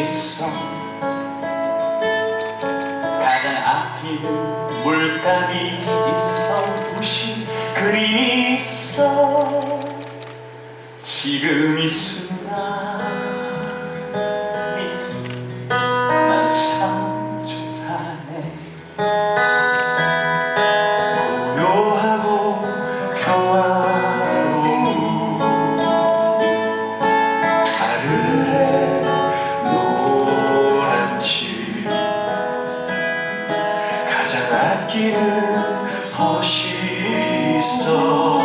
있어 가장 아끼는 물감이 있어? 부신 그림이 있어? 지금 이 순간 가장 아끼는 벗이 있어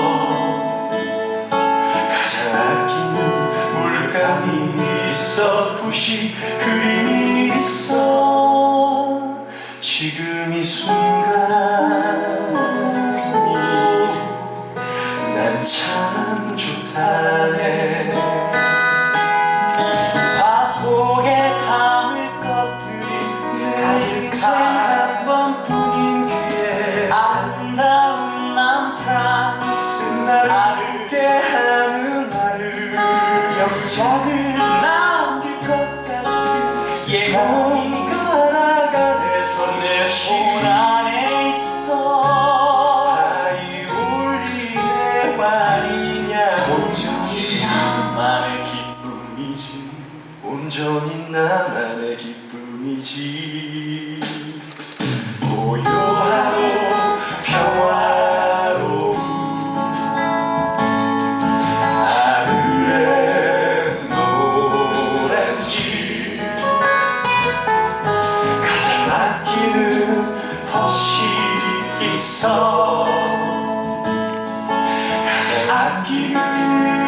가장 아끼는 물감이 있어 붓이 그림이 있어. 지금 이 순간이 난 참 좋다네. 바보게 담을 것들이 내 인생 아름다운 남편 나를 웃게 하는 나를 영장을 남길 것 같은 예고가 내 손에 손 안에 있어 하이 올리네 말이냐 온전히 나만의 기쁨이지 온전히 나만의 기쁨이지 있어. 가장 아끼는